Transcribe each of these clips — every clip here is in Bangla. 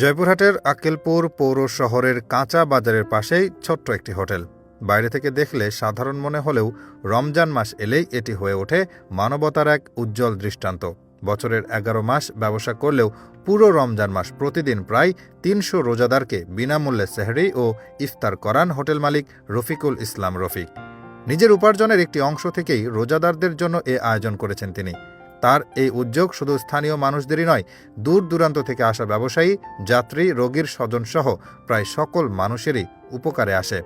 জয়পুরহাটের আক্কেলপুর পৌর শহরের কাঁচা বাজারের পাশেই ছোট্ট একটি হোটেল। বাইরে থেকে দেখলে সাধারণ মনে হলেও রমজান মাস এলেই এটি হয়ে ওঠে মানবতার এক উজ্জ্বল দৃষ্টান্ত। বছরের এগারো মাস ব্যবসা করলেও পুরো রমজান মাস প্রতিদিন প্রায় তিনশো রোজাদারকে বিনামূল্যে সেহরি ও ইফতার করান হোটেল মালিক রফিকুল ইসলাম রফিক। নিজের উপার্জনের একটি অংশ থেকেই রোজাদারদের জন্য এ আয়োজন করেছেন তিনি। তার এই উদ্যোগ শুধু স্থানীয় মানুষদেরই নয়, দূর দূরান্ত থেকে আসা ব্যবসায়ী, যাত্রী, রোগীর স্বজনসহ প্রায় সকল মানুষেরই উপকারে আসে।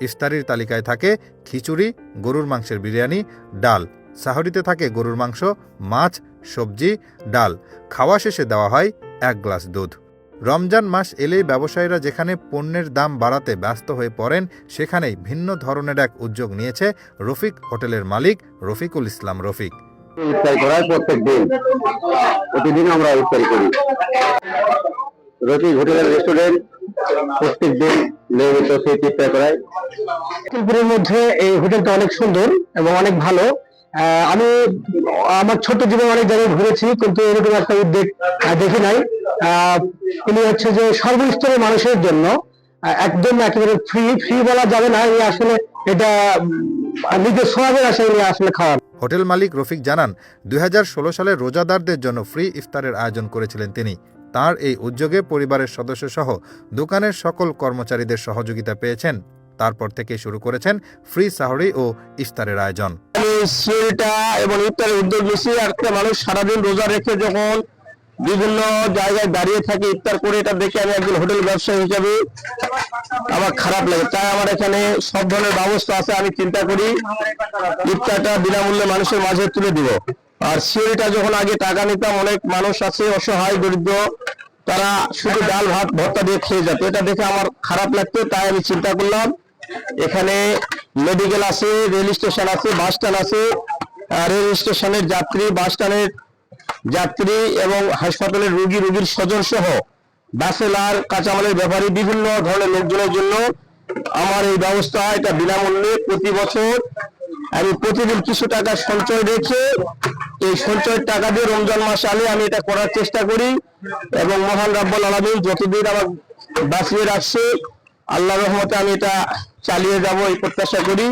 ইফতারির তালিকায় থাকে খিচুড়ি, গরুর মাংসের বিরিয়ানি, ডাল। সাহরিতে থাকে গরুর মাংস, মাছ, সবজি, ডাল। খাওয়া শেষে দেওয়া হয় এক গ্লাস দুধ। রমজান মাস এলেই ব্যবসায়ীরা যেখানে পণ্যের দাম বাড়াতে ব্যস্ত হয়ে পড়েন, সেখানেই ভিন্ন ধরনের এক উদ্যোগ নিয়েছে রফিক হোটেলের মালিক রফিকুল ইসলাম রফিক। ইফতারি করা হয় প্রত্যেক দিন। প্রতিদিন আমরা ইফতারি করি। রফিক হোটেলের রেস্টুরেন্ট প্রত্যেক দিন নিয়মিত সেই ইফতার করায় লক্ষ্মীপুরের মধ্যে এই হোটেলটা অনেক সুন্দর এবং অনেক ভালো। আমি, আমার ছোট জীবনে অনেক জায়গায় ঘুরেছি, কিন্তু এরকম একটা উদ্যোগ দেখি নাই। ইনি হচ্ছে যে সর্বস্তরের মানুষের জন্য একদম একেবারে ফ্রি ফ্রি বলা যাবে না আসলে এটা নিজের আশায় ইনি আসলে খাওয়ান। হোটেল মালিক রফিক জানান, দুই হাজার ষোলো সালে রোজাদারদের জন্য ফ্রি ইফতারের আয়োজন করেছিলেন তিনি। তার এই উদ্যোগে পরিবারের সদস্য সহ দোকানের সকল কর্মচারীদের সহযোগিতা পেয়েছেন। তারপর থেকে শুরু করেছেন ফ্রি সাহরি ও ইফতারের আয়োজন। এবং ইফতারের উদ্যোগ নিয়েছি। একটা মানুষ সারাদিন রোজা রেখে যখন বিভিন্ন জায়গায় দাঁড়িয়ে থাকে ইফতার করে, এটা দেখে আমি একজন হোটেল ব্যবসায়ী হিসাবে আমার খারাপ লাগে। তাই আমার এখানে সব ধরনের ব্যবস্থা আছে, আমি চিন্তা করি ইফতারটা বিনামূল্যে মানুষের মাঝে তুলে দিব। আর সিঁড়িটা যখন আগে টাকা নিতাম, অনেক মানুষ আছে, অসহায়, দরিদ্র, তারা শুধু ডাল, ভাত, ভর্তা দিয়ে খেয়ে যেত। এটা দেখে আমার খারাপ লাগতো, তাই আমি চিন্তা করলাম, এখানে মেডিকেল আছে, রেল স্টেশন আছে, বাস স্ট্যান্ড আছে। রেল স্টেশনের যাত্রী, বাস স্ট্যান্ডের যাত্রী এবং হাসপাতালের রুগী, রুগীর স্বজন সহ ব্যাচেলার কাঁচামালের ব্যাপারী বিভিন্ন ধরনের লোকজনের জন্য আমার এই ব্যবস্থা এটা বিনামূল্যে প্রতি বছর আমি প্রতিদিন কিছু টাকা সঞ্চয় রেখে এই সঞ্চয়ের টাকা দিয়ে রমজান মাস আলে আমি এটা করার চেষ্টা করি এবং মহান রাব্বুল আলামিন যতদিন আমার বাঁচিয়ে রাখছে আল্লাহ রহমতে আমি এটা চালিয়ে যাব এই প্রত্যাশা করি।